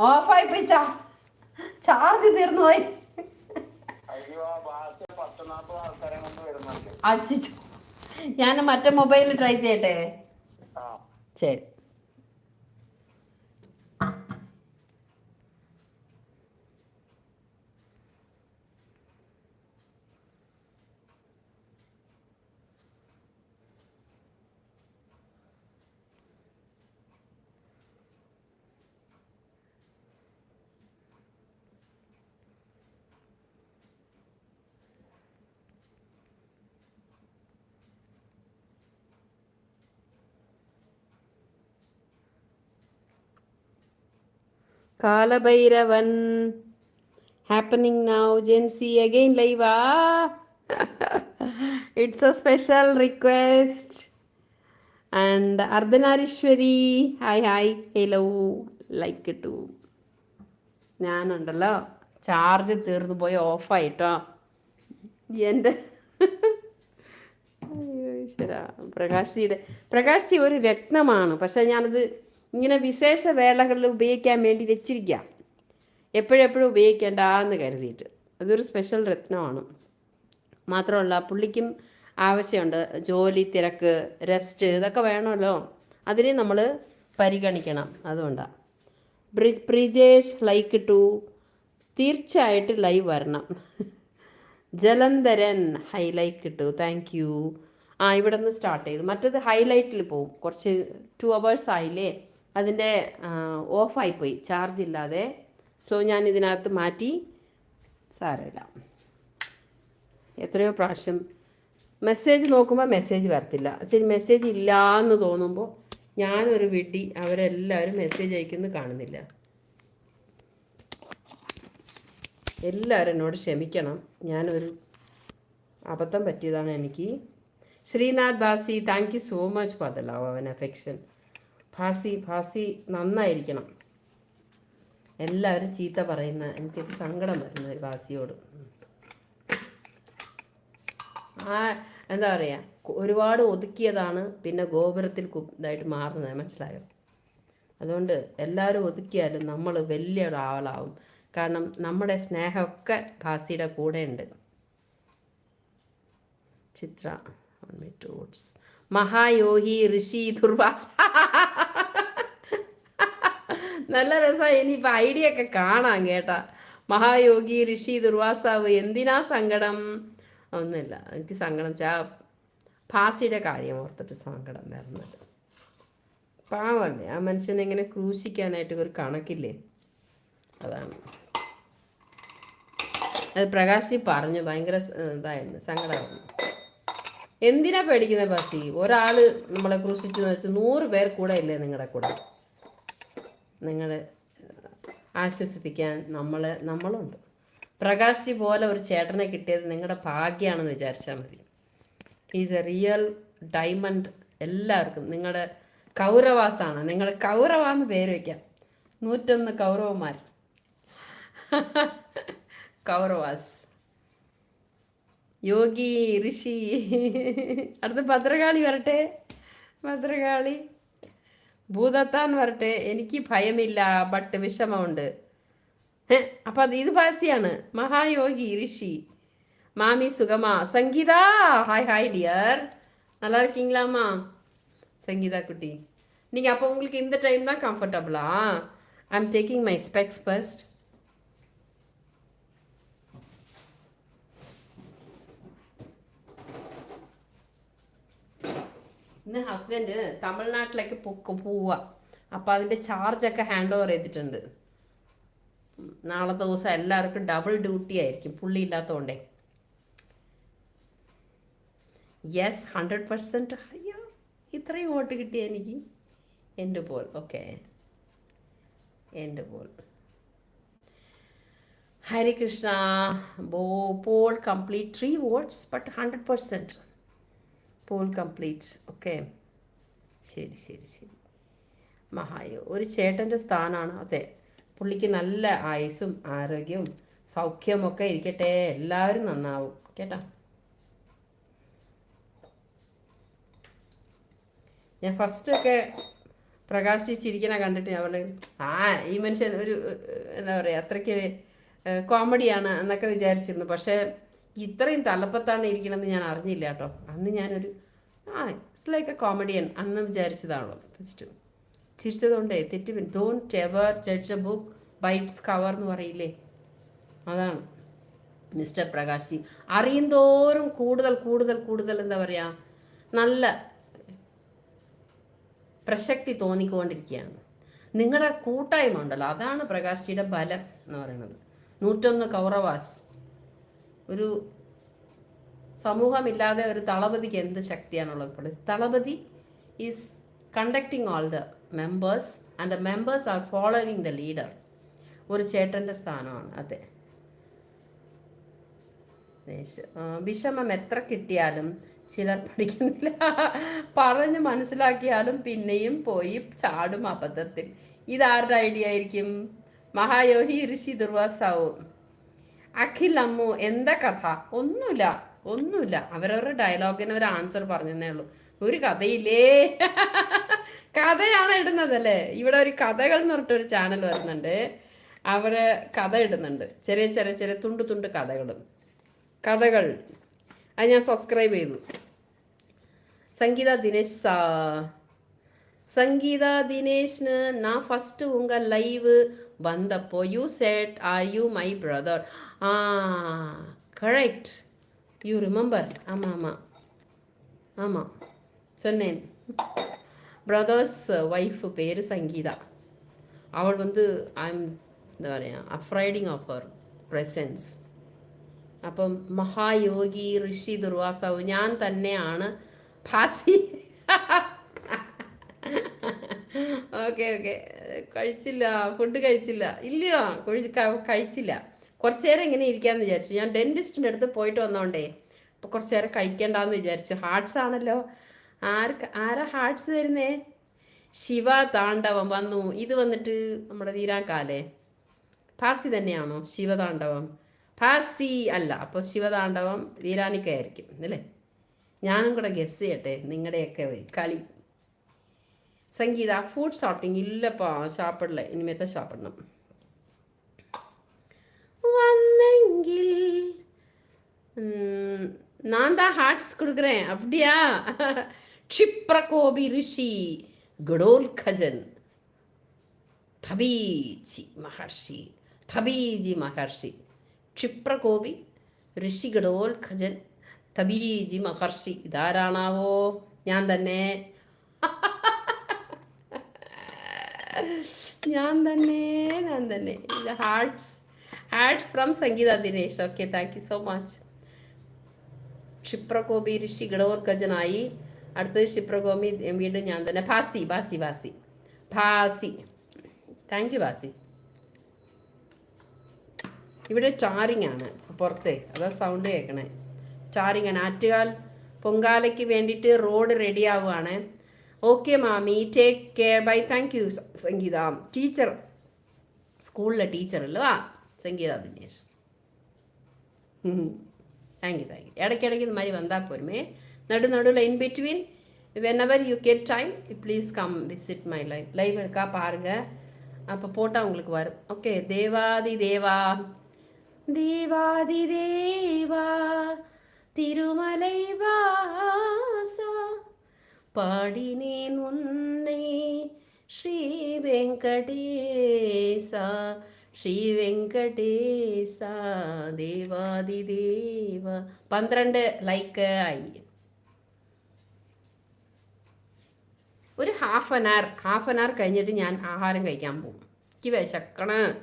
ഓഫായി പോയി ചാർജ് തീർന്നു പോയി. അച്ഛോ ഞാൻ മറ്റേ മൊബൈലിൽ ട്രൈ ചെയ്യട്ടെ? ശരി. Kalabhairavan. Happening now Jency again ലൈവാ it's a special request and Ardhanarishwari hi hi hello like to ഞാനുണ്ടല്ലോ. ചാർജ് തീർന്നു പോയി ഓഫായിട്ടോ എന്റെ അയ്യോ ജിയുടെ പ്രകാശ് ജി ഒരു രത്നമാണ്. പക്ഷെ ഞാനത് ഇങ്ങനെ വിശേഷ വേളകളിൽ ഉപയോഗിക്കാൻ വേണ്ടി വെച്ചിരിക്കുക എപ്പോഴെപ്പോഴും ഉപയോഗിക്കേണ്ട എന്ന് കരുതിയിട്ട്. അതൊരു സ്പെഷ്യൽ രത്നമാണ്. മാത്രമല്ല പുള്ളിക്കും ആവശ്യമുണ്ട്. ജോലി തിരക്ക് റെസ്റ്റ് ഇതൊക്കെ വേണമല്ലോ. അതിനെ നമ്മൾ പരിഗണിക്കണം അതുകൊണ്ടാണ് ബ്രിജ് പ്രിജേഷ് ലൈക്ക് ടു തീർച്ചയായിട്ടും ലൈവ് വരണം. Jalandharan highlight to thank you ആ ഇവിടെ നിന്ന് സ്റ്റാർട്ട് ചെയ്തു. മറ്റത് ഹൈലൈറ്റിൽ പോവും. കുറച്ച് ടു അവേഴ്സ് ആയില്ലേ? അതിന്റെ ഓഫായിപ്പോയി ചാർജ് ഇല്ലാതെ. സോ ഞാൻ ഇതിനകത്ത് മാറ്റി സാരമില്ല എത്രയോ പ്രാവശ്യം മെസ്സേജ് നോക്കുമ്പോൾ മെസ്സേജ് വരത്തില്ല. ശരി മെസ്സേജ് ഇല്ല എന്ന് തോന്നുമ്പോൾ ഞാനൊരു വിഡി അവരെല്ലാവരും മെസ്സേജ് അയക്കുന്നത് കാണുന്നില്ല. എല്ലാവരും എന്നോട് ക്ഷമിക്കണം. ഞാനൊരു അബദ്ധം പറ്റിയതാണ് എനിക്ക്. Sreenath Bhasi thank you so much for the love അവൻ അഫെക്ഷൻ ഭാസി ഭാസി നന്നായിരിക്കണം. എല്ലാവരും ചീത്ത പറയുന്ന എനിക്ക് സങ്കടം വരുന്ന ഒരു ഭാസിയോട് ആ എന്താ പറയുക ഒരുപാട് ഒതുക്കിയതാണ് പിന്നെ ഗോപുരത്തിൽ ഇതായിട്ട് മാറുന്നത് മനസ്സിലായോ? അതുകൊണ്ട് എല്ലാവരും ഒതുക്കിയാലും നമ്മൾ വലിയ ഒരാളാവും. കാരണം നമ്മുടെ സ്നേഹമൊക്കെ ഭാസിയുടെ കൂടെയുണ്ട്. ചിത്ര മഹായോഹി ഋഷി ദുർവാസ. നല്ല രസമാണ് ഇനിയിപ്പോൾ ഐഡിയ ഒക്കെ കാണാം കേട്ടാ. മഹായോഗി ഋഷി ദുർവാസാവ് എന്തിനാ സങ്കടം? ഒന്നുമില്ല. എനിക്ക് സങ്കടം ചാ ഭാസിയുടെ കാര്യം ഓർത്തിട്ട് സങ്കടം വരുന്നത്. പാവല്ലേ ആ മനുഷ്യനെ ഇങ്ങനെ ക്രൂശിക്കാനായിട്ട് ഒരു കണക്കില്ലേ? അതാണ്. അത് പ്രകാശി പറഞ്ഞു ഭയങ്കര ഇതായിരുന്നു സങ്കടമായിരുന്നു എന്തിനാ പേടിക്കുന്നത് ബാസി ഒരാൾ നമ്മളെ ക്രൂശിച്ചു വെച്ച് നൂറ് പേർ കൂടെ ഇല്ലേ നിങ്ങളുടെ കൂടെ? നിങ്ങളെ ആശ്വസിപ്പിക്കാൻ നമ്മൾ നമ്മളുണ്ട്. പ്രകാശി പോലെ ഒരു ചേട്ടനെ കിട്ടിയത് നിങ്ങളുടെ ഭാഗ്യമാണെന്ന് വിചാരിച്ചാൽ മതി. ഈസ് എ റിയൽ ഡയമണ്ട് എല്ലാവർക്കും. നിങ്ങളുടെ കൗരവാസാണ്. നിങ്ങൾ കൗരവാന്ന് പേര് വയ്ക്കാം നൂറ്റൊന്ന് കൗരവന്മാർ. കൗരവാസ്. യോഗി ഋഷി. അടുത്ത ഭദ്രകാളി വരട്ടെ. ഭദ്രകാളി. ഭൂതത്താൻ വരട്ടെ എനിക്ക് ഭയമില്ല ബട്ട് വിഷമമുണ്ട് ഹെ, അപ്പൊ അത് ഇത് ഭാസിയാണ് മഹായോഗി ഋഷി மாமி சுகமா சங்கீதா ஹாய் ஹாய் டியர் நல்லா இருக்கீங்களாம்மா சங்கீதா குட்டி நீங்கள் அப்போ உங்களுக்கு இந்த டைம் தான் கம்ஃபர்டபுளா I am taking my specs first ഇന്ന് ഹസ്ബൻഡ് തമിഴ്നാട്ടിലേക്ക് പൊക്ക് പോവുക അപ്പോൾ അതിന്റെ ചാർജൊക്കെ ഹാൻഡ് ഓവർ ചെയ്തിട്ടുണ്ട്. നാളെ ദിവസം എല്ലാവർക്കും ഡബിൾ ഡ്യൂട്ടി ആയിരിക്കും. പുള്ളി ഇല്ലാത്തതുകൊണ്ടേ യെസ് ഹൺഡ്രഡ് പെർസെന്റ് അയ്യോ ഇത്രയും വോട്ട് കിട്ടിയ എനിക്ക്? എന്റെ പോൽ ഓക്കെ എന്റെ പോൽ ഹരികൃഷ്ണ ബോ poll complete three votes but hundred percent poll complete okay ശരി ശരി ശരി. മഹായോ ഒരു ചേട്ടന്റെ സ്ഥാനമാണ് അതെ. പുള്ളിക്ക് നല്ല ആയുസ്സും ആരോഗ്യവും സൗഖ്യമൊക്കെ ഇരിക്കട്ടെ. എല്ലാവരും നന്നാവും. കേട്ടോ? ഞാൻ ഫസ്റ്റൊക്കെ പ്രകാശിച്ചിരിക്കണ കണ്ടിട്ട് ഞാൻ പറഞ്ഞു ആ ഈ മനുഷ്യൻ ഒരു എന്താ പറയുക അത്രയ്ക്ക് കോമഡിയാണ് എന്നൊക്കെ വിചാരിച്ചിരുന്നു. പക്ഷേ ഇത്രയും തലപ്പത്താണ് ഇരിക്കണമെന്ന് ഞാൻ അറിഞ്ഞില്ല കേട്ടോ. അന്ന് ഞാനൊരു ആ ഇറ്റ്സ് ലൈക്ക് എ കോമഡിയൻ അന്ന് വിചാരിച്ചതാണല്ലോ ഫസ്റ്റ് ചിരിച്ചതുകൊണ്ടേ തെറ്റി don't ever judge a book by its cover എന്ന് പറയില്ലേ? അതാണ്. മിസ്റ്റർ പ്രകാശി അറിയുന്തോറും കൂടുതൽ കൂടുതൽ കൂടുതൽ എന്താ പറയുക നല്ല പ്രസക്തി തോന്നിക്കൊണ്ടിരിക്കുകയാണ്. നിങ്ങളുടെ കൂട്ടായ്മ ഉണ്ടല്ലോ അതാണ് പ്രകാശിയുടെ ബലം എന്ന് പറയുന്നത്. നൂറ്റൊന്ന് കൗറവാസ് ഒരു സമൂഹമില്ലാതെ ഒരു തളപതിക്ക് എന്ത് ശക്തിയാണുള്ളത് ഇപ്പോൾ? Thalapathy is conducting all the members and the members are following the leader ഒരു ചേട്ടന്റെ സ്ഥാനമാണ് അതെ. വിഷമം എത്ര കിട്ടിയാലും ചിലർ പഠിക്കുന്നില്ല. പറഞ്ഞ് മനസ്സിലാക്കിയാലും പിന്നെയും പോയി ചാടും അബദ്ധത്തിൽ. ഇതാരുടെ ഐഡിയ ആയിരിക്കും? മഹായോഹി ഋഷി ദുർവാസാവും. അഖിൽ അമ്മു എന്താ കഥ? ഒന്നുമില്ല. ഒന്നുമില്ല അവരവരുടെ ഡയലോഗിന് ഒരു ആൻസർ പറഞ്ഞതേ ഉള്ളൂ ഒരു കഥയില്ലേ കഥയാണ് ഇടുന്നതല്ലേ ഇവിടെ ഒരു കഥകൾ എന്ന് പറഞ്ഞിട്ടൊരു ചാനൽ വരുന്നുണ്ട് അവര് കഥ ഇടുന്നുണ്ട് ചെറിയ ചെറിയ ചെറിയ തുണ്ട് തുണ്ട് കഥകളും കഥകൾ അത് ഞാൻ സബ്സ്ക്രൈബ് ചെയ്തു സംഗീത ദിനേശ് സാ സംഗീത ദിനേഷിന് நான் ஃபஸ்ட்டு உங்கள் லைவு வந்தப்போ you said are you my brother ah correct you remember ஆமாம் ஆமாம் ஆமாம் சொன்னேன் பிரதர்ஸ் ஒய்ஃபு பேர் சங்கீதா அவள் வந்து ஐம் എന്താ പറയുക അഫ്രൈഡിങ് ഓഫ് ഹർ പ്രസൻസ് അപ്പം മഹായോഗി ഋഷി ദുർവാസാവ് ഞാൻ തന്നെയാണ് ഭാസി ഓക്കെ ഓക്കെ കഴിച്ചില്ല ഫുഡ് കഴിച്ചില്ല ഇല്ല കഴിച്ച് ക- കഴിച്ചില്ല കുറച്ചു നേരം ഇങ്ങനെ ഇരിക്കാമെന്ന് വിചാരിച്ചു. ഞാൻ ഡെന്റിസ്റ്റിന്റെ അടുത്ത് പോയിട്ട് വന്നോണ്ടേ അപ്പോൾ കുറച്ചു നേരം കഴിക്കണ്ടെന്ന് വിചാരിച്ചു. ഹാർട്സ് ആണല്ലോ. ആർക്ക് ആരാ ഹാർട്സ് തരുന്നേ ശിവ താണ്ഡവം വന്നു. ഇത് വന്നിട്ട് നമ്മുടെ വീരാക്കാലേ പാസി തന്നെയാണോ? ശിവതാണ്ഡവം പാസി അല്ല അപ്പോൾ ശിവതാണ്ഡവം വീരാനിക്കയായിരിക്കും അല്ലേ? ഞാനും കൂടെ ഗസ് ചെയ്യട്ടെ നിങ്ങളുടെയൊക്കെ കളി. സംഗീത ഫുഡ് ഷോപ്പിംഗ് ഇല്ലപ്പാ ഷാപ്പിടല ഇനിമേത്തെ ഷാപ്പിടണം. வந்தெங்கில் ம், நான் தான் ஹார்ட்ஸ் கொடுக்குறேன் அப்படியா க்ஷிப்ரகோபி ரிஷி கடோல் கஜன் തബീജി മഹർഷി തബീജി മഹർഷി ക്ഷിപ്രകോപി ഋഷികടോൽ ഖജൻ തബീജി മഹർഷി ഇതാരാണാവോ ഞാൻ തന്നെ ഞാൻ തന്നെ ഞാൻ തന്നെ hertz hearts from Sangeetha Dinesh. Okay thank you so much ക്ഷിപ്രകോപി Rishi ഗഡോർ ഖജനായി അടുത്തത് ക്ഷിപ്രകോപി വീണ്ടും ഞാൻ തന്നെ. Bhasi Bhasi Bhasi. Bhasi. Thank you Bhasi. ഇവിടെ ടാറിങ് ആണ്. പുറത്തെ അതാ സൗണ്ട് കേൾക്കണേ. ടാറിങ് ആണ്. ആറ്റുകാൽ പൊങ്കാലയ്ക്ക് വേണ്ടിയിട്ട് റോഡ് റെഡി ആവുകയാണ്. ഓക്കെ മാമി take care bye thank you Sangeetha. Teacher. സ്കൂളിലെ ടീച്ചർ അല്ലേ? சங்கீதாதினேஷ் தேங்க்யூ தேங்க்யூ இடைக்கிடைக்கு இது மாதிரி வந்தால் போருமே நடு நடுவில் in between whenever you get time please come visit my live live இருக்கா? பாருங்கள் அப்போ போட்டால் உங்களுக்கு வரும். ஓகே தேவாதி தேவா. தேவாதி தேவா திருமலை வாசா. பாடினேன் உன்னை ஸ்ரீ வெங்கடேசா. ശ്രീ വെങ്കടേശ ദേവാദിദേവ പന്ത്രണ്ട് ലൈക്ക് ആയി. ഒരു half an hour half an hour കഴിഞ്ഞിട്ട് ഞാൻ ആഹാരം കഴിക്കാൻ പോകും. എനിക്ക് വിശക്കണ.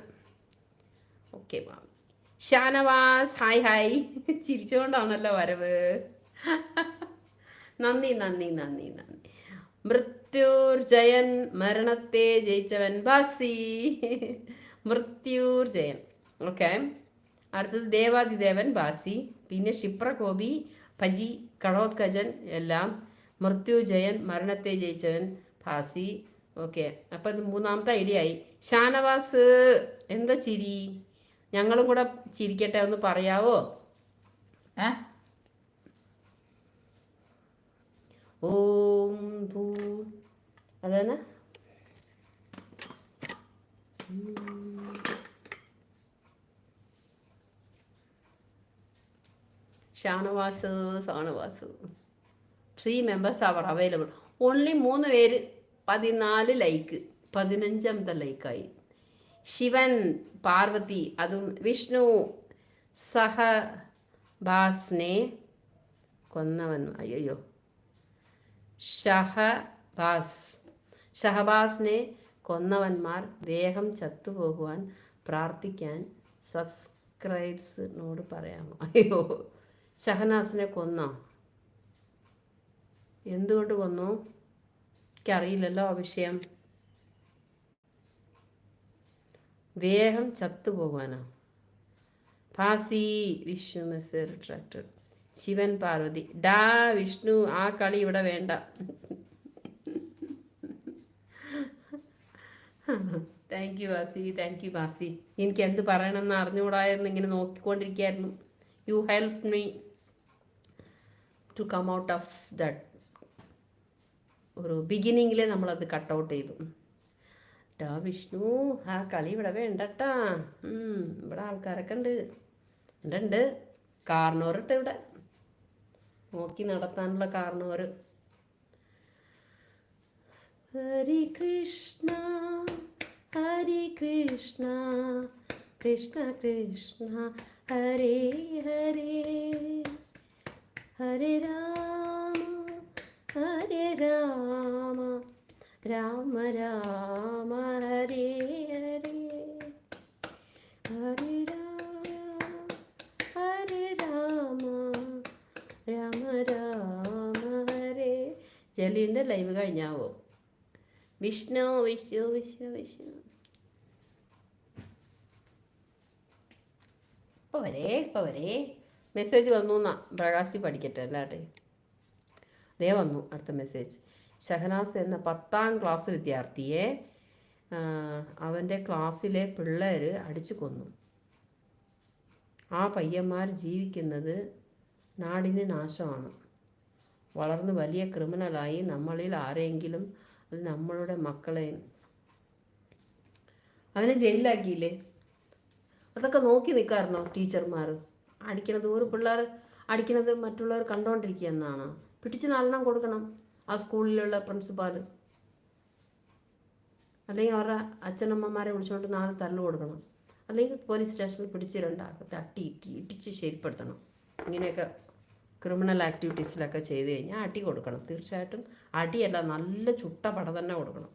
ഓക്കെ ഷാനവാസ് ഹായ് ഹായ് ചിരിച്ചുകൊണ്ടാണല്ലോ വരവ്. നന്ദി നന്ദി നന്ദി നന്ദി. മൃത്യുർജയൻ മരണത്തെ ജയിച്ചവൻ ബാസി. മൃത്യുർജയൻ ഓക്കെ അടുത്തത് ദേവാദിദേവൻ ബാസി. പിന്നെ ക്ഷിപ്രകോപി ഭജി കടോത്കജൻ എല്ലാം. മൃത്യുജയൻ മരണത്തെ ജയിച്ചവൻ ഭാസി ഓക്കെ അപ്പം ഇത് മൂന്നാമത്തെ ഐഡിയ ആയി. ഷാനവാസ് എന്താ ചിരി? ഞങ്ങളും കൂടെ ചിരിക്കട്ടെ ഒന്ന് പറയാവോ? ഏ? ഓം ഭൂ അതാണ് ഷാനവാസ് സാനവാസ്. ത്രീ മെമ്പേഴ്സ് അവർ അവൈലബിൾ ഓൺലി മൂന്ന് പേര് പതിനാല് ലൈക്ക് പതിനഞ്ചാമത്തെ ലൈക്കായി ശിവൻ പാർവതി അതും വിഷ്ണു സഹ ഭാസ്നെ കൊന്നവൻ. അയ്യോ ഷഹബാസ് ഷഹബാസിനെ കൊന്നവന്മാർ വേഗം ചത്തുപോകുവാൻ പ്രാർത്ഥിക്കാൻ സബ്സ്ക്രൈബ്സിനോട് പറയാമോ? അയ്യോ. ഷഹനാസിനെ കൊന്നോ? എന്തുകൊണ്ട് കൊന്നു? എനിക്കറിയില്ലല്ലോ ആ വിഷയം. വേഗം ചത്തുപോകാനോ ഫാസി വിഷ്ണു മെസ്സേർ ശിവൻ പാർവതി. ഡാ വിഷ്ണു ആ കളി ഇവിടെ വേണ്ട. Thank you Vasi thank you Vasi എനിക്ക് എന്ത് പറയണമെന്ന് അറിഞ്ഞുകൂടായിരുന്നു ഇങ്ങനെ നോക്കിക്കൊണ്ടിരിക്കുകയായിരുന്നു. You help me to come out of that ഒരു ബിഗിനിങ്ങിലെ നമ്മളത് കട്ട് ഔട്ട് ചെയ്തു. ടാ വിഷ്ണു ആ കളി ഇവിടെ വേണ്ടട്ടാ. ഇവിടെ ആൾക്കാരൊക്കെ ഉണ്ട്. ഉണ്ട് ഉണ്ട്. കാർണോറിട്ട് ഇവിടെ. നോക്കി നടത്താനുള്ള കാർണോർ. ഹരി കൃഷ്ണ ഹരി കൃഷ്ണ കൃഷ്ണ കൃഷ്ണ ഹരി ഹരേ. ഹരേ രാമ ഹരേ രാമ രാമ രാമ ഹരേ ഹരേ. ഹരേ രാമ ഹരേ രാമ രാമ രാമ ഹരേ. ജലീന്റെ ലൈവ് കഴിഞ്ഞാവോ? വിഷ്ണു വിഷ്ണു വിഷ്ണു വിഷ്ണു. പോരേ പോരേ മെസ്സേജ് വന്നു എന്നാ പ്രകാശി പഠിക്കട്ടെ അല്ലാട്ടെ ദേ വന്നു അടുത്ത മെസ്സേജ് ഷഹനാസ് എന്ന പത്താം ക്ലാസ് വിദ്യാർത്ഥിയെ അവന്റെ ക്ലാസ്സിലെ പിള്ളേർ അടിച്ചു കൊന്നു. ആ പയ്യന്മാർ ജീവിക്കുന്നത് നാടിന് നാശമാണ്. വളർന്ന് വലിയ ക്രിമിനലായി നമ്മളിൽ ആരെങ്കിലും നമ്മളുടെ മക്കളെ. അവനെ ജയിലിലാക്കിയില്ലേ? അതൊക്കെ നോക്കി നിൽക്കാറുണ്ടോ ടീച്ചർമാർ അടിക്കണത്. ഒരു പിള്ളേർ അടിക്കണത് മറ്റുള്ളവർ കണ്ടുകൊണ്ടിരിക്കുക എന്നാണ് പിടിച്ച് നാലെണ്ണം കൊടുക്കണം ആ സ്കൂളിലുള്ള പ്രിൻസിപ്പാൽ അല്ലെങ്കിൽ അവരുടെ അച്ഛനമ്മമാരെ വിളിച്ചുകൊണ്ട് നാല് തല്ല് കൊടുക്കണം. അല്ലെങ്കിൽ പോലീസ് സ്റ്റേഷനിൽ പിടിച്ച് പിടിച്ചിരണ്ടാക്കും തട്ടി ഇട്ടി ഇട്ടിച്ച് ശരിപ്പെടുത്തണം. ഇങ്ങനെയൊക്കെ ക്രിമിനൽ ആക്ടിവിറ്റീസിലൊക്കെ ചെയ്ത് കഴിഞ്ഞാൽ അടി കൊടുക്കണം. തീർച്ചയായിട്ടും അടിയല്ല നല്ല ചുട്ട പട തന്നെ കൊടുക്കണം.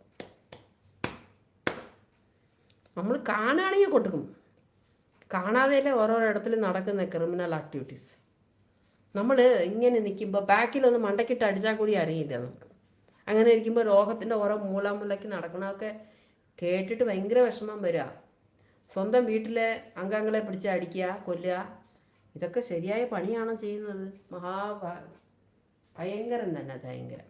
നമ്മൾ കാണുകയാണെങ്കിൽ കൊടുക്കും. കാണാതെയല്ലേ ഓരോരോ ഇടത്തിൽ നടക്കുന്ന ക്രിമിനൽ ആക്ടിവിറ്റീസ് നമ്മൾ ഇങ്ങനെ നിൽക്കുമ്പോൾ ബാക്കിലൊന്ന് മണ്ടക്കിട്ട് അടിച്ചാൽ കൂടി അറിയില്ല നമുക്ക്. അങ്ങനെ ഇരിക്കുമ്പോൾ ലോകത്തിന്റെ ഓരോ മൂലാമൂലയ്ക്ക് നടക്കണതൊക്കെ കേട്ടിട്ട് ഭയങ്കര വിഷമം വരിക. സ്വന്തം വീട്ടിലെ അംഗങ്ങളെ പിടിച്ച് അടിക്കുക കൊല്ലുക ഇതൊക്കെ ശരിയായ പണിയാണോ ചെയ്യുന്നത്? മഹാ ഭയങ്കരം തന്നെ ഭയങ്കരം.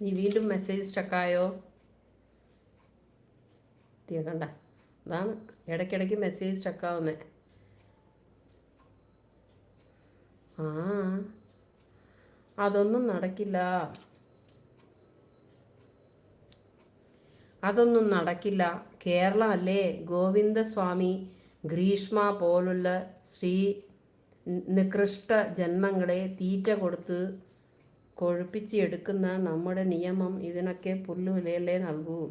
നീ വീണ്ടും മെസ്സേജ് സ്റ്റക്കായോ തീർക്കണ്ട കണ്ട. അതാണ് ഇടയ്ക്കിടയ്ക്ക് മെസ്സേജ് സ്റ്റക്കാവുന്നേ ആ അതൊന്നും നടക്കില്ല. അതൊന്നും നടക്കില്ല. കേരളമല്ലേ ഗോവിന്ദസ്വാമി ഗ്രീഷ്മ പോലുള്ള ശ്രീ നികൃഷ്ട ജന്മങ്ങളെ തീറ്റ കൊടുത്ത് കൊഴുപ്പിച്ചെടുക്കുന്ന നമ്മുടെ നിയമം ഇതിനൊക്കെ പുല്ലുവിലയല്ലേ നൽകൂ?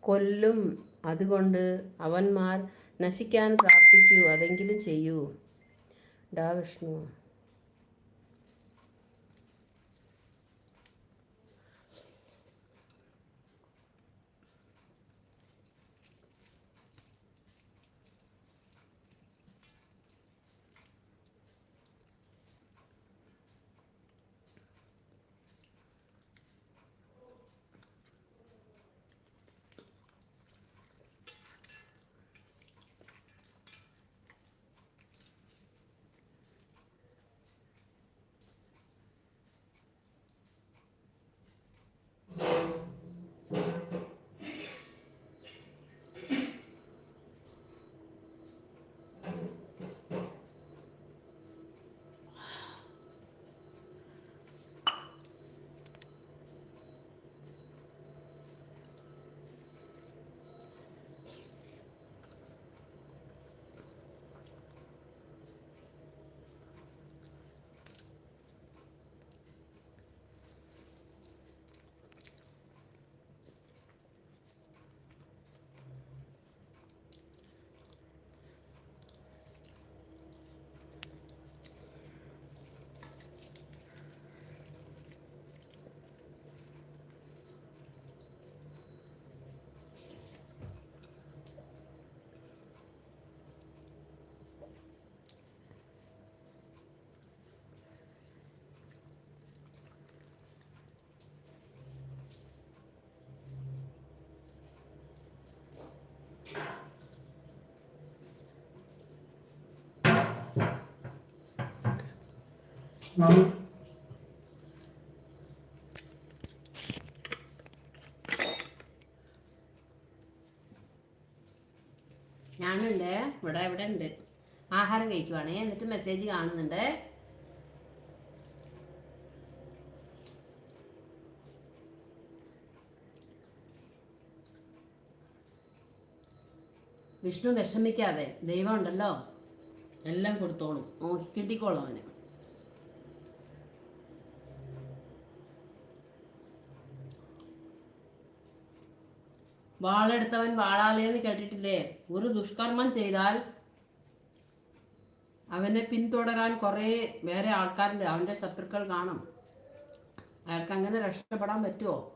കൊല്ലും. അതുകൊണ്ട് അവന്മാർ നശിക്കാൻ പ്രാർത്ഥിക്കൂ. അതെങ്കിലും ചെയ്യൂ. ഡാ വിഷ്ണു. ഞാനുണ്ട്. ഇവിടെ ഇവിടെ ഉണ്ട്. ആഹാരം കഴിക്കുവാണേ. എന്നിട്ട് മെസ്സേജ് കാണുന്നുണ്ട്. വിഷ്ണു വിഷമിക്കാതെ ദൈവം ഉണ്ടല്ലോ. എല്ലാം കൊടുത്തോളും. നോക്കി കിട്ടിക്കോളും അവന്. വാളെടുത്തവൻ വാളാലേന്ന് കേട്ടിട്ടില്ലേ? ഒരു ദുഷ്കർമ്മം ചെയ്താൽ അവനെ പിന്തുടരാൻ കുറേ വേറെ ആൾക്കാരുണ്ട്. അവന്റെ ശത്രുക്കൾ കാണും. അയാൾക്ക് അങ്ങനെ രക്ഷപ്പെടാൻ പറ്റുമോ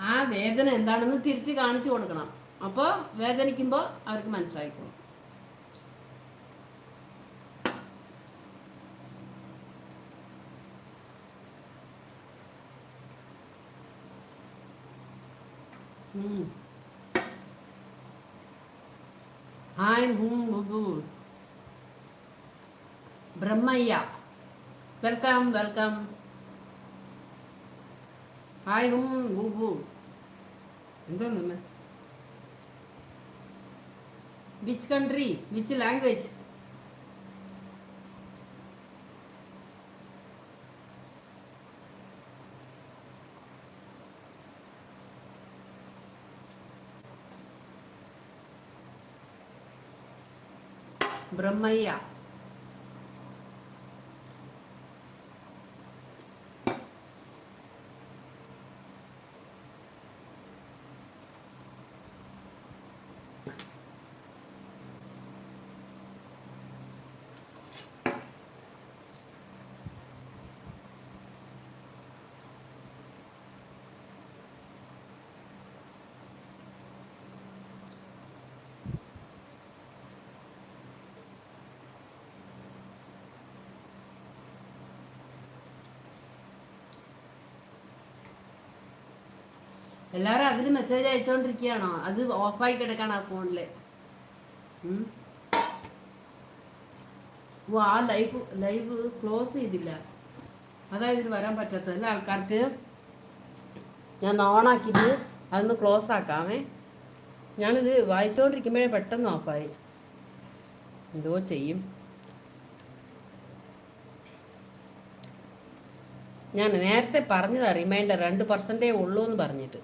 ആ വേദന എന്താണെന്ന് തിരിച്ച് കാണിച്ചു കൊടുക്കണം. അപ്പോൾ വേദനിക്കുമ്പോൾ അവർക്ക് മനസ്സിലായിക്കോളും. Hi hmm Brahmayya. Welcome welcome. Hi hmm Bubu. എന്തോന്നു which country which language Brahmayya എല്ലാവരും അതിൽ മെസ്സേജ് അയച്ചോണ്ടിരിക്കുകയാണോ അത് ഓഫായി കിടക്കാണ് ആ ഫോണിൽ. ഓ ആ ലൈവ് ലൈവ് ക്ലോസ് ചെയ്തില്ല. അതായത് ഇതിൽ വരാൻ പറ്റാത്ത അല്ല ആൾക്കാർക്ക്? ഞാൻ ഓണാക്കിയിട്ട് അതൊന്ന് ക്ലോസ് ആക്കാമേ ഞാനിത് വായിച്ചുകൊണ്ടിരിക്കുമ്പോഴേ പെട്ടെന്ന് ഓഫായി എന്തോ ചെയ്യും. ഞാൻ നേരത്തെ പറഞ്ഞതാ റിമൈൻഡർ രണ്ട് പെർസെന്റേ ഉള്ളൂ എന്ന് പറഞ്ഞിട്ട്.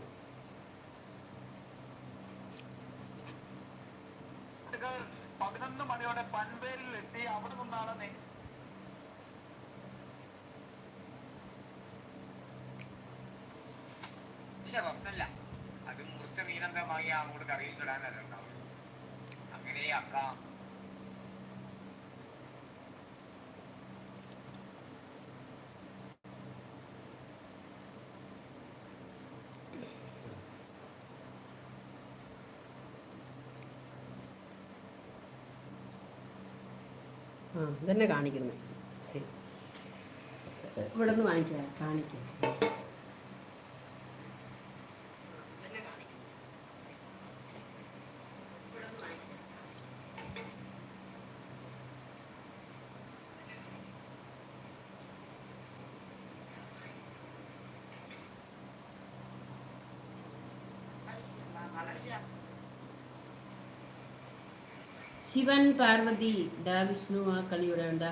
ഇല്ല പ്രശ്നമില്ല അത് മുറിച്ച മീനെന്താ വാങ്ങി അങ്ങോട്ട് കറിയിൽ ഇടാനല്ല ഉണ്ടാവുള്ളൂ അങ്ങനെ അക്ക. ആ ഇതന്നെ കാണിക്കുന്നത്. ശരി. ഇവിടെ നിന്ന് വാങ്ങിക്കാം കാണിക്കാം. ശിവൻ പാർവതി ഡാ വിഷ്ണു ആ കളിയുടെ ഉണ്ടാ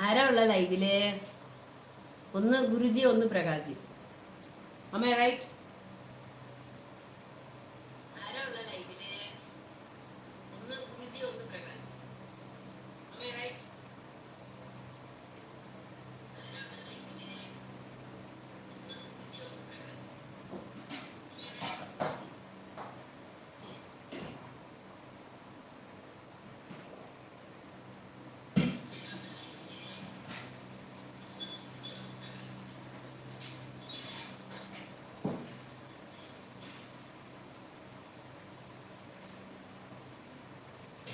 ആരാ ഉള്ള ലൈവിൽ ഒന്ന് ഗുരുജി ഒന്ന് പ്രകാശി. അമ്മ റൈറ്റ്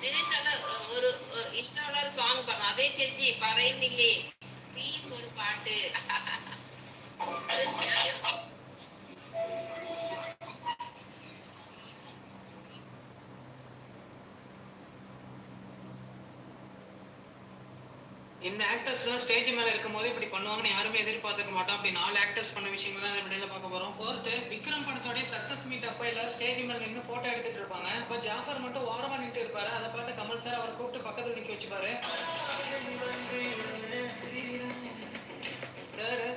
தினேஷ் ஒரு இஷ்டம் உள்ள ஒரு சாங் பண்ணலாம் அதே செஞ்சு பறையுதில்லே இந்த ஆக்டர்ஸ்லாம் ஸ்டேஜ் மேல இருக்கும்போது இப்படி பண்ணுவாங்கன்னு யாருமே எதிர்பார்த்துக்க மாட்டோம். அப்படி நாலு ஆக்டர்ஸ் பண்ண விஷயங்கள் தான் இந்த பார்க்க போறோம். ஃபோர்த்து விக்ரம் படத்தோடய சக்சஸ் மீட் அப்ப எல்லாரும் ஸ்டேஜ் மேல நின்று போட்டோ எடுத்துட்டு இருப்பாங்க. அப்ப ஜாஃபர் மட்டும் ஓரமா நின்று இருப்பாரு. அதை பார்த்து கமல் சார் அவர் கூப்பிட்டு பக்கத்துல நிக்க வச்சுப்பாரு.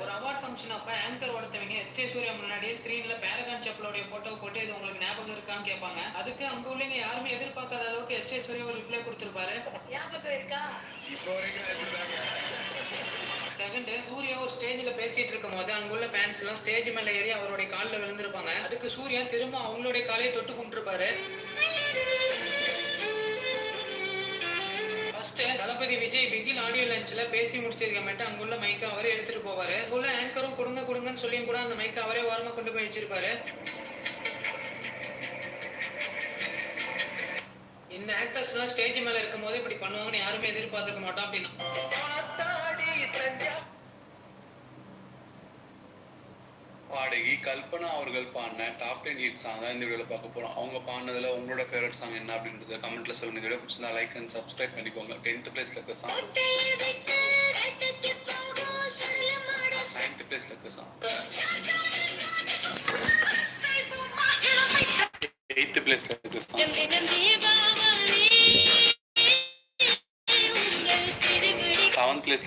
ஒரு அவார்ட் ஃபங்க்ஷன் அப்ப ஆங்கர் ஒருத்தவங்க எஸ் ஜே சூர்யா முன்னாடியே ஸ்கிரீன்ல பேரகான் செப்பலோடைய போட்டோ போட்டு இது உங்களுக்கு ஞாபகம் இருக்கான்னு கேட்பாங்க. அதுக்கு அங்க உள்ளவங்க யாருமே எதிர்பார்க்காத அளவுக்கு எஸ் ஜே சூர்யா ஒரு ரிப்ளை கொடுத்திருப்பாரு. செகண்ட் சூர்யா ஒரு ஸ்டேஜ்ல பேசிட்டு இருக்கும் போது அங்குள்ள ஃபேன்ஸ் எல்லாம் ஸ்டேஜ் மேலே ஏறி அவருடைய காலில் விழுந்திருப்பாங்க. அதுக்கு சூர்யா திரும்ப அவங்களுடைய காலையை தொட்டு கும்பிட்டுருப்பாரு. ஃபர்ஸ்ட் தளபதி விஜய் பிகில் ஆடியோ லஞ்ச்ல பேசி முடிச்சிருக்கமேட்டு அங்குள்ள மைக்கை அவரே எடுத்துட்டு போவாரு. அங்குள்ள ஆங்கரும் கொடுங்க கொடுங்கன்னு சொல்லியும் கூட அந்த மைக்கை அவரே ஓரமாக கொண்டு போய் வச்சிருப்பாரு. இந்த ஆக்டர்ஸ்லாம் ஸ்டேஜ் மேல இருக்கும்போது இப்படி பண்ணுவாங்கன்னு யாருமே எதிர்பார்த்திருக்க மாட்டோம் அப்படின்னா. பாடகி கல்பனா அவர்கள் பாடின டாப் டென் ஹிட் சாங் தான் இந்த வீடியோவில் பார்க்க போகிறோம் அவங்க பாடினதுல உங்களோட ஃபேவரட் சாங் என்ன அப்படின்றத கமெண்ட்ல சொல்லுங்க. இந்த வீடியோ பிடிச்சிருந்தா லைக் அண்ட் சப்ஸ்கிரைப் பண்ணிக்கோங்க. டென்த் பிளேஸ்ல இருக்க சாங் நைன்த் பிளேஸ்ல இருக்க சாங் ఎయిత్ ప్లేస్లో చూస్తాం సెవెంత్ ప్లేస్